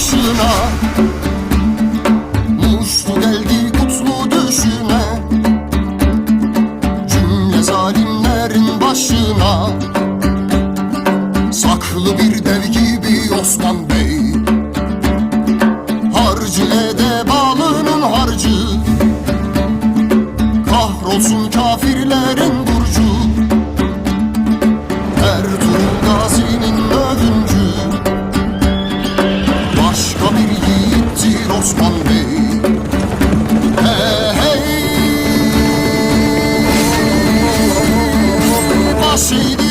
başına. Muştu geldi kutlu düşüne Cümle zalimlerin başına. Saklı bir dev gibi Osman Bey. Harcı ede balının harcı. Kahrolsun kafirlerin see